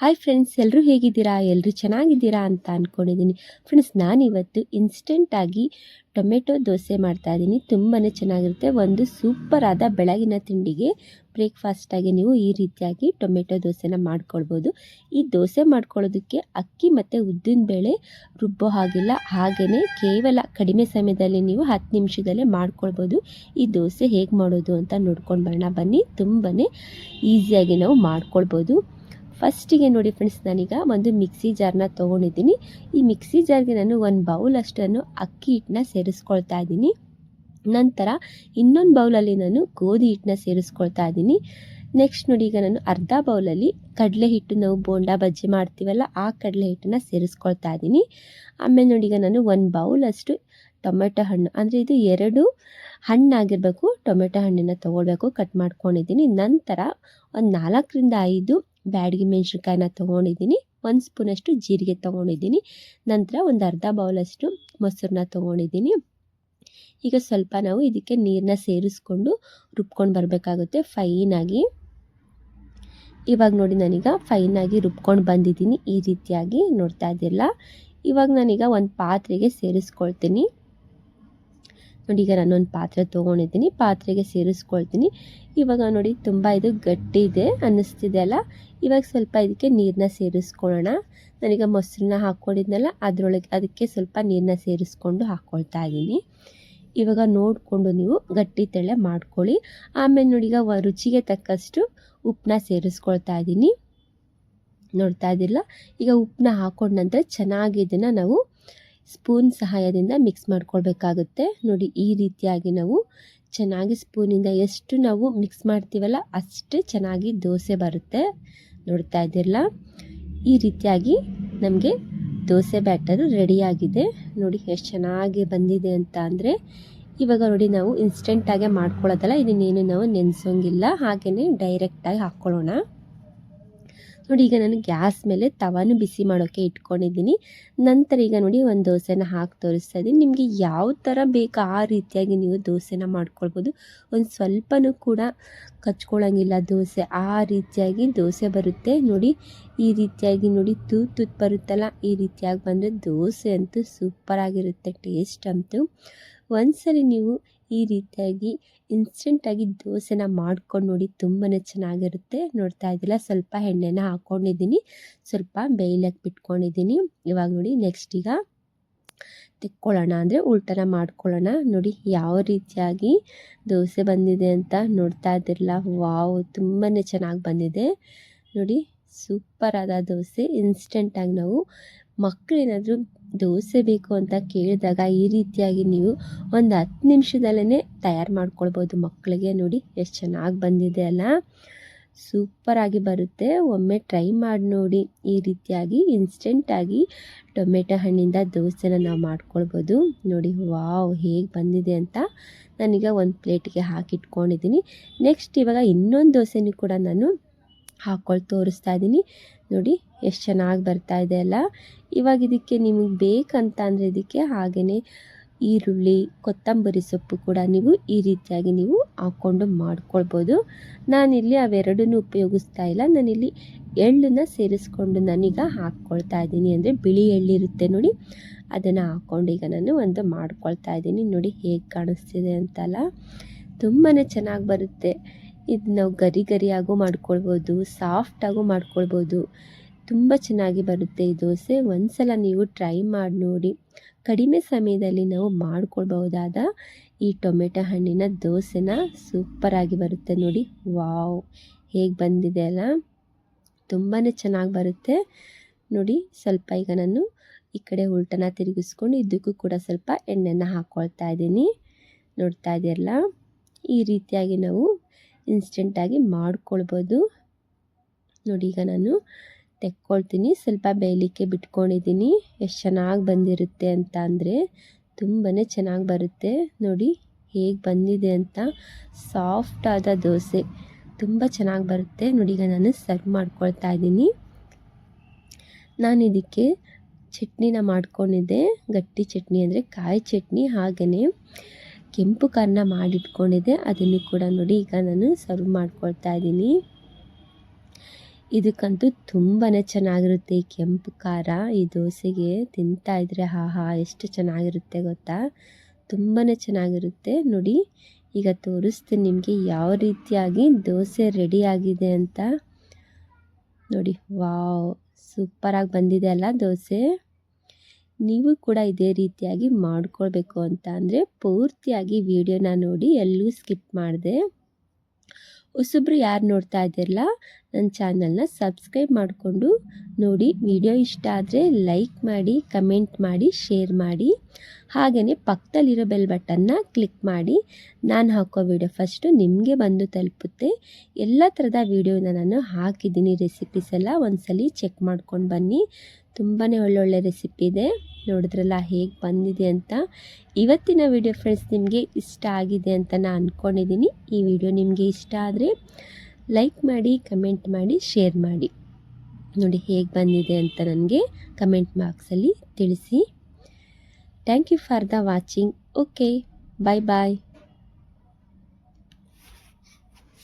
Hi friends ಎಲ್ಲರೂ ಹೇಗಿದ್ದೀರಾ? ಎಲ್ಲರೂ ಚೆನ್ನಾಗಿದ್ದೀರಾ ಅಂತ ಅಂದ್ಕೊಂಡಿದ್ದೀನಿ ಫ್ರೆಂಡ್ಸ್ ನಾನಿವತ್ತು ಇನ್ಸ್ಟೆಂಟಾಗಿ ಟೊಮೆಟೊ ದೋಸೆ ಮಾಡ್ತಾ ಇದ್ದೀನಿ. ತುಂಬಾ ಚೆನ್ನಾಗಿರುತ್ತೆ. ಒಂದು ಸೂಪರಾದ ಬೆಳಗಿನ ತಿಂಡಿಗೆ ಬ್ರೇಕ್ಫಾಸ್ಟಾಗಿ ನೀವು ಈ ರೀತಿಯಾಗಿ ಟೊಮೆಟೊ ದೋಸೆನ ಮಾಡ್ಕೊಳ್ಬೋದು. ಈ ದೋಸೆ ಮಾಡ್ಕೊಳ್ಳೋದಕ್ಕೆ ಅಕ್ಕಿ ಮತ್ತು ಉದ್ದಿನ ಬೇಳೆ ರುಬ್ಬೋ ಹಾಗಿಲ್ಲ. ಹಾಗೆಯೇ ಕೇವಲ ಕಡಿಮೆ ಸಮಯದಲ್ಲಿ ನೀವು ಹತ್ತು ನಿಮಿಷದಲ್ಲೇ ಮಾಡ್ಕೊಳ್ಬೋದು. ಈ ದೋಸೆ ಹೇಗೆ ಮಾಡೋದು ಅಂತ ನೋಡ್ಕೊಂಡು ಬರೋಣ. ಬನ್ನಿ. ತುಂಬಾ ಈಸಿಯಾಗಿ ನಾವು ಮಾಡ್ಕೊಳ್ಬೋದು. ಫಸ್ಟಿಗೆ ನೋಡಿ ಫ್ರೆಂಡ್ಸ್ ನಾನೀಗ ಒಂದು ಮಿಕ್ಸಿ ಜಾರ್ನ ತೊಗೊಂಡಿದ್ದೀನಿ. ಈ ಮಿಕ್ಸಿ ಜಾರ್ಗೆ ನಾನು ಒಂದು ಬೌಲ್ ಅಷ್ಟನ್ನು ಅಕ್ಕಿ ಹಿಟ್ಟನ್ನ ಸೇರಿಸ್ಕೊಳ್ತಾ ಇದ್ದೀನಿ. ನಂತರ ಇನ್ನೊಂದು ಬೌಲಲ್ಲಿ ನಾನು ಗೋಧಿ ಹಿಟ್ಟನ್ನ ಸೇರಿಸ್ಕೊಳ್ತಾ ಇದ್ದೀನಿ. ನೆಕ್ಸ್ಟ್ ನೋಡಿ ಈಗ ನಾನು ಅರ್ಧ ಬೌಲಲ್ಲಿ ಕಡಲೆ ಹಿಟ್ಟು, ನಾವು ಬೋಂಡಾ ಬಜ್ಜಿ ಮಾಡ್ತೀವಲ್ಲ, ಆ ಕಡಲೆ ಹಿಟ್ಟನ್ನ ಸೇರಿಸ್ಕೊಳ್ತಾ ಇದ್ದೀನಿ. ಆಮೇಲೆ ನೋಡಿ ಈಗ ನಾನು ಒಂದು ಬೌಲಷ್ಟು ಟೊಮೆಟೊ ಹಣ್ಣು, ಅಂದರೆ ಇದು ಎರಡು ಹಣ್ಣಾಗಿರಬೇಕು ಟೊಮೆಟೊ ಹಣ್ಣನ್ನು ತೊಗೊಳ್ಬೇಕು ಕಟ್ ಮಾಡ್ಕೊಂಡಿದ್ದೀನಿ. ನಂತರ ಒಂದು ನಾಲ್ಕರಿಂದ ಐದು ಬ್ಯಾಡಗಿ ಮೆಣಸಿನ್ಕಾಯಿನ ತೊಗೊಂಡಿದ್ದೀನಿ. ಒಂದು ಸ್ಪೂನಷ್ಟು ಜೀರಿಗೆ ತೊಗೊಂಡಿದ್ದೀನಿ. ನಂತರ ಒಂದು ಅರ್ಧ ಬೌಲಷ್ಟು ಮೊಸರನ್ನ ತೊಗೊಂಡಿದ್ದೀನಿ. ಈಗ ಸ್ವಲ್ಪ ನಾವು ಇದಕ್ಕೆ ನೀರನ್ನ ಸೇರಿಸ್ಕೊಂಡು ರುಬ್ಕೊಂಡು ಬರಬೇಕಾಗುತ್ತೆ ಫೈನಾಗಿ ಇವಾಗ ನೋಡಿ ನಾನೀಗ ಫೈನಾಗಿ ರುಬ್ಕೊಂಡು ಬಂದಿದ್ದೀನಿ ಈ ರೀತಿಯಾಗಿ ನೋಡ್ತಾ ಇದ್ದಿಲ್ಲ ಇವಾಗ ನಾನೀಗ ಒಂದು ಪಾತ್ರೆಗೆ ಸೇರಿಸ್ಕೊಳ್ತೀನಿ. ನೋಡಿ ಈಗ ನಾನೊಂದು ಪಾತ್ರೆ ತೊಗೊಂಡಿದ್ದೀನಿ. ಪಾತ್ರೆಗೆ ಸೇರಿಸ್ಕೊಳ್ತೀನಿ. ಇವಾಗ ನೋಡಿ ತುಂಬ ಇದು ಗಟ್ಟಿ ಇದೆ ಅನ್ನಿಸ್ತಿದೆ ಅಲ್ಲ? ಇವಾಗ ಸ್ವಲ್ಪ ಇದಕ್ಕೆ ನೀರನ್ನ ಸೇರಿಸ್ಕೊಳ್ಳೋಣ. ನನಗೆ ಮೊಸರನ್ನ ಹಾಕ್ಕೊಂಡಿದ್ನಲ್ಲ, ಅದರೊಳಗೆ ಅದಕ್ಕೆ ಸ್ವಲ್ಪ ನೀರನ್ನ ಸೇರಿಸ್ಕೊಂಡು ಹಾಕ್ಕೊಳ್ತಾ ಇದ್ದೀನಿ. ಇವಾಗ ನೋಡಿಕೊಂಡು ನೀವು ಗಟ್ಟಿ ತೆಳೆ ಮಾಡ್ಕೊಳ್ಳಿ. ಆಮೇಲೆ ನೋಡಿ ಈಗ ರುಚಿಗೆ ತಕ್ಕಷ್ಟು ಉಪ್ಪನ್ನ ಸೇರಿಸ್ಕೊಳ್ತಾ ಇದ್ದೀನಿ. ನೋಡ್ತಾ ಇದ್ದಿಲ್ಲ ಈಗ ಉಪ್ಪನ್ನ ಹಾಕೊಂಡ ನಂತರ ಚೆನ್ನಾಗಿ ಇದನ್ನು ನಾವು ಸ್ಪೂನ್ ಸಹಾಯದಿಂದ ಮಿಕ್ಸ್ ಮಾಡ್ಕೊಳ್ಬೇಕಾಗುತ್ತೆ. ನೋಡಿ, ಈ ರೀತಿಯಾಗಿ ನಾವು ಚೆನ್ನಾಗಿ ಸ್ಪೂನಿಂದ ಎಷ್ಟು ನಾವು ಮಿಕ್ಸ್ ಮಾಡ್ತೀವಲ್ಲ ಅಷ್ಟು ಚೆನ್ನಾಗಿ ದೋಸೆ ಬರುತ್ತೆ. ನೋಡ್ತಾ ಇದ್ದಿರಲ್ಲ? ಈ ರೀತಿಯಾಗಿ ನಮಗೆ ದೋಸೆ ಬ್ಯಾಟರ್ ರೆಡಿಯಾಗಿದೆ. ನೋಡಿ, ಎಷ್ಟು ಚೆನ್ನಾಗಿ ಬಂದಿದೆ ಅಂತ ಅಂದರೆ, ಇವಾಗ ನೋಡಿ ನಾವು ಇನ್ಸ್ಟೆಂಟಾಗೆ ಮಾಡ್ಕೊಳ್ಳೋದಲ್ಲ, ಇದನ್ನೇನು ನಾವು ನೆನೆಸೋಂಗಿಲ್ಲ. ಹಾಗೆಯೇ ಡೈರೆಕ್ಟಾಗಿ ಹಾಕ್ಕೊಳ್ಳೋಣ. ನೋಡಿ, ಈಗ ನಾನು ಗ್ಯಾಸ್ ಮೇಲೆ ತವಾನು ಬಿಸಿ ಮಾಡೋಕ್ಕೆ ಇಟ್ಕೊಂಡಿದ್ದೀನಿ. ನಂತರ ಈಗ ನೋಡಿ ಒಂದು ದೋಸೆನ ಹಾಕಿ ತೋರಿಸ್ತಾ ಇದ್ದೀನಿ. ನಿಮಗೆ ಯಾವ ಥರ ಬೇಕು ಆ ರೀತಿಯಾಗಿ ನೀವು ದೋಸೆನ ಮಾಡ್ಕೊಳ್ಬೋದು. ಒಂದು ಸ್ವಲ್ಪನೂ ಕೂಡ ಕಚ್ಕೊಳ್ಳೋಂಗಿಲ್ಲ ದೋಸೆ. ಆ ರೀತಿಯಾಗಿ ದೋಸೆ ಬರುತ್ತೆ. ನೋಡಿ, ಈ ರೀತಿಯಾಗಿ ನೋಡಿ ತೂತ್ ತೂತ್ ಬರುತ್ತಲ್ಲ, ಈ ರೀತಿಯಾಗಿ ಬಂದರೆ ದೋಸೆ ಅಂತೂ ಸೂಪರಾಗಿರುತ್ತೆ, ಟೇಸ್ಟ್ ಅಂತೂ. ಒಂದ್ಸರಿ ನೀವು ಈ ರೀತಿಯಾಗಿ ಇನ್ಸ್ಟೆಂಟಾಗಿ ದೋಸೆನ ಮಾಡ್ಕೊಂಡು ನೋಡಿ ತುಂಬಾ ಚೆನ್ನಾಗಿರುತ್ತೆ. ನೋಡ್ತಾ ಇದ್ದಿಲ್ಲ, ಸ್ವಲ್ಪ ಎಣ್ಣೆನ ಹಾಕ್ಕೊಂಡಿದ್ದೀನಿ ಸ್ವಲ್ಪ ಬೇಯ್ಲಕ್ಕೆ ಬಿಟ್ಕೊಂಡಿದ್ದೀನಿ. ಇವಾಗ ನೋಡಿ ನೆಕ್ಸ್ಟ್ ಈಗ ತೆಕ್ಕೊಳ್ಳೋಣ ಅಂದರೆ ಉಲ್ಟನ ಮಾಡ್ಕೊಳ್ಳೋಣ. ನೋಡಿ ಯಾವ ರೀತಿಯಾಗಿ ದೋಸೆ ಬಂದಿದೆ ಅಂತ ನೋಡ್ತಾ ಇದ್ದಿರಲ್ಲ, ವಾವ್ ತುಂಬಾ ಚೆನ್ನಾಗಿ ಬಂದಿದೆ. ನೋಡಿ ಸೂಪರಾದ ದೋಸೆ. ಇನ್ಸ್ಟೆಂಟಾಗಿ ನಾವು ಮಕ್ಕಳೇನಾದರೂ ದೋಸೆ ಬೇಕು ಅಂತ ಕೇಳಿದಾಗ ಈ ರೀತಿಯಾಗಿ ನೀವು ಒಂದು ಹತ್ತು ನಿಮಿಷದಲ್ಲೇ ತಯಾರು ಮಾಡ್ಕೊಳ್ಬೋದು. ಮಕ್ಕಳಿಗೆ ನೋಡಿ ಎಷ್ಟು ಚೆನ್ನಾಗಿ ಬಂದಿದೆ ಅಲ್ಲ. ಸೂಪರಾಗಿ ಬರುತ್ತೆ. ಒಮ್ಮೆ ಟ್ರೈ ಮಾಡಿ ನೋಡಿ. ಈ ರೀತಿಯಾಗಿ ಇನ್ಸ್ಟೆಂಟಾಗಿ ಟೊಮೆಟೊ ಹಣ್ಣಿಂದ ದೋಸೆನ ನಾವು ಮಾಡ್ಕೊಳ್ಬೋದು. ನೋಡಿ, ವಾವ್, ಹೇಗೆ ಬಂದಿದೆ ಅಂತ ನಾನೀಗ ಒಂದು ಪ್ಲೇಟಿಗೆ ಹಾಕಿಟ್ಕೊಂಡಿದ್ದೀನಿ. ನೆಕ್ಸ್ಟ್ ಇವಾಗ ಇನ್ನೊಂದು ದೋಸೆನೂ ಕೂಡ ನಾನು ಹಾಕ್ಕೊಂಡು ತೋರಿಸ್ತಾ ಇದ್ದೀನಿ ನೋಡಿ, ಎಷ್ಟು ಚೆನ್ನಾಗಿ ಬರ್ತಾ ಇದೆ ಅಲ್ಲ. ಇವಾಗ ಇದಕ್ಕೆ ನಿಮಗೆ ಬೇಕಂತ ಅಂದರೆ ಇದಕ್ಕೆ ಹಾಗೆಯೇ ಈರುಳ್ಳಿ, ಕೊತ್ತಂಬರಿ ಸೊಪ್ಪು ಕೂಡ ನೀವು ಈ ರೀತಿಯಾಗಿ ನೀವು ಹಾಕ್ಕೊಂಡು ಮಾಡ್ಕೊಳ್ಬೋದು. ನಾನಿಲ್ಲಿ ಅವೆರಡನ್ನೂ ಉಪಯೋಗಿಸ್ತಾ ಇಲ್ಲ. ನಾನಿಲ್ಲಿ ಎಳ್ಳನ್ನು ಸೇರಿಸ್ಕೊಂಡು ನಾನೀಗ ಹಾಕ್ಕೊಳ್ತಾ ಇದ್ದೀನಿ ಅಂದರೆ ಬಿಳಿ ಎಳ್ಳಿರುತ್ತೆ ನೋಡಿ. ಅದನ್ನು ಹಾಕ್ಕೊಂಡು ಈಗ ನಾನು ಒಂದು ಮಾಡ್ಕೊಳ್ತಾ ಇದ್ದೀನಿ ನೋಡಿ ಹೇಗೆ ಕಾಣಿಸ್ತಿದೆ ಅಂತಲ್ಲ. ತುಂಬಾ ಚೆನ್ನಾಗಿ ಬರುತ್ತೆ. ಇದು ನಾವು ಗರಿ ಗರಿಯಾಗೂ ಮಾಡ್ಕೊಳ್ಬೋದು ಸಾಫ್ಟಾಗೂ ಮಾಡ್ಕೊಳ್ಬೋದು. ತುಂಬ ಚೆನ್ನಾಗಿ ಬರುತ್ತೆ ಈ ದೋಸೆ. ಒಂದು ಸಲ ನೀವು ಟ್ರೈ ಮಾಡಿ ನೋಡಿ. ಕಡಿಮೆ ಸಮಯದಲ್ಲಿ ನಾವು ಮಾಡ್ಕೊಳ್ಬಹುದಾದ ಈ ಟೊಮೆಟೊ ಹಣ್ಣಿನ ದೋಸೆನ ಸೂಪರಾಗಿ ಬರುತ್ತೆ ನೋಡಿ. ವಾವ್! ಹೇಗೆ ಬಂದಿದೆ ಅಲ್ಲ? ತುಂಬಾ ಚೆನ್ನಾಗಿ ಬರುತ್ತೆ. ನೋಡಿ, ಸ್ವಲ್ಪ ಈಗ ನಾನು ಈ ಕಡೆ ಉಲ್ಟನ ತಿರುಗಿಸ್ಕೊಂಡು ಇದಕ್ಕೂ ಕೂಡ ಸ್ವಲ್ಪ ಎಣ್ಣೆನ ಹಾಕ್ಕೊಳ್ತಾ ಇದ್ದೀನಿ. ನೋಡ್ತಾ ಇದೆಯಲ್ಲ ಈ ರೀತಿಯಾಗಿ ನಾವು ಇನ್ಸ್ಟೆಂಟಾಗಿ ಮಾಡ್ಕೊಳ್ಬೋದು. ನೋಡಿ, ಈಗ ನಾನು ತೆಕ್ಕೊಳ್ತೀನಿ. ಸ್ವಲ್ಪ ಬೇಯಲಿಕ್ಕೆ ಬಿಟ್ಕೊಂಡಿದ್ದೀನಿ. ಎಷ್ಟು ಚೆನ್ನಾಗಿ ಬಂದಿರುತ್ತೆ ಅಂತ ಅಂದರೆ ತುಂಬಾ ಚೆನ್ನಾಗಿ ಬರುತ್ತೆ. ನೋಡಿ, ಹೇಗೆ ಬಂದಿದೆ ಅಂತ. ಸಾಫ್ಟಾದ ದೋಸೆ. ತುಂಬ ಚೆನ್ನಾಗಿ ಬರುತ್ತೆ. ನೋಡಿ, ಈಗ ನಾನು ಸರ್ವ್ ಮಾಡ್ಕೊಳ್ತಾ ಇದ್ದೀನಿ. ನಾನು ಇದಕ್ಕೆ ಚಟ್ನಿನ ಮಾಡ್ಕೊಂಡಿದ್ದೆ. ಗಟ್ಟಿ ಚಟ್ನಿ ಅಂದರೆ ಕಾಯಿ ಚಟ್ನಿ ಹಾಗೆಯೇ ಕೆಂಪು ಕಾರನ್ನ ಮಾಡಿಟ್ಕೊಂಡಿದ್ದೆ. ಅದನ್ನು ಕೂಡ ನೋಡಿ ಈಗ ನಾನು ಸರ್ವ್ ಮಾಡ್ಕೊಳ್ತಾ ಇದ್ದೀನಿ. ಇದಕ್ಕಂತೂ ತುಂಬಾ ಚೆನ್ನಾಗಿರುತ್ತೆ ಈ ಕೆಂಪು ಖಾರ. ಈ ದೋಸೆಗೆ ತಿಂತಾ ಇದ್ರೆ ಹಾಹಾ ಎಷ್ಟು ಚೆನ್ನಾಗಿರುತ್ತೆ ಗೊತ್ತಾ? ತುಂಬಾ ಚೆನ್ನಾಗಿರುತ್ತೆ. ನೋಡಿ, ಈಗ ತೋರಿಸ್ತೀನಿ ನಿಮಗೆ ಯಾವ ರೀತಿಯಾಗಿ ದೋಸೆ ರೆಡಿ ಆಗಿದೆ ಅಂತ. ನೋಡಿ, ವಾವ್, ಸೂಪರಾಗಿ ಬಂದಿದೆ ಅಲ್ಲ ದೋಸೆ. ನೀವು ಕೂಡ ಇದೇ ರೀತಿಯಾಗಿ ಮಾಡ್ಕೊಳ್ಬೇಕು ಅಂತ ಅಂದರೆ ಪೂರ್ತಿಯಾಗಿ ವೀಡಿಯೋನ ನೋಡಿ ಎಲ್ಲೂ ಸ್ಕಿಪ್ ಮಾಡಿದೆ. ಹೊಸೊಬ್ರು ಯಾರು ನೋಡ್ತಾ ಇದ್ದೀರಲ್ಲ ನನ್ನ ಚಾನಲ್ನ ಸಬ್ಸ್ಕ್ರೈಬ್ ಮಾಡಿಕೊಂಡು ನೋಡಿ. ವಿಡಿಯೋ ಇಷ್ಟ ಆದರೆ ಲೈಕ್ ಮಾಡಿ, ಕಮೆಂಟ್ ಮಾಡಿ, ಶೇರ್ ಮಾಡಿ. ಹಾಗೆಯೇ ಪಕ್ಕದಲ್ಲಿರೋ ಬೆಲ್ ಬಟನ್ನ ಕ್ಲಿಕ್ ಮಾಡಿ. ನಾನು ಹಾಕೋ ವಿಡಿಯೋ ಫಸ್ಟು ನಿಮಗೆ ಬಂದು ತಲುಪುತ್ತೆ. ಎಲ್ಲ ಥರದ ವೀಡಿಯೋನ ನಾನು ಹಾಕಿದ್ದೀನಿ. ರೆಸಿಪೀಸ್ ಎಲ್ಲ ಒಂದ್ಸಲಿ ಚೆಕ್ ಮಾಡ್ಕೊಂಡು ಬನ್ನಿ. ತುಂಬಾ ಒಳ್ಳೊಳ್ಳೆ ರೆಸಿಪಿ ಇದೆ. ನೋಡಿದ್ರಲ್ಲ, ಹೇಗೆ ಬಂದಿದೆ ಅಂತ. ಇವತ್ತಿನ ವಿಡಿಯೋ ಫ್ರೆಂಡ್ಸ್ ನಿಮಗೆ ಇಷ್ಟ ಆಗಿದೆ ಅಂತ ನಾನು ಅಂದ್ಕೊಂಡಿದ್ದೀನಿ ಈ ವಿಡಿಯೋ ನಿಮಗೆ ಇಷ್ಟ ಆದರೆ ಲೈಕ್ ಮಾಡಿ ಕಮೆಂಟ್ ಮಾಡಿ ಶೇರ್ ಮಾಡಿ. ನೋಡಿ ಹೇಗೆ ಬಂದಿದೆ ಅಂತ ನನಗೆ ಕಮೆಂಟ್ ಬಾಕ್ಸಲ್ಲಿ ತಿಳಿಸಿ. Thank you for the watching okay bye bye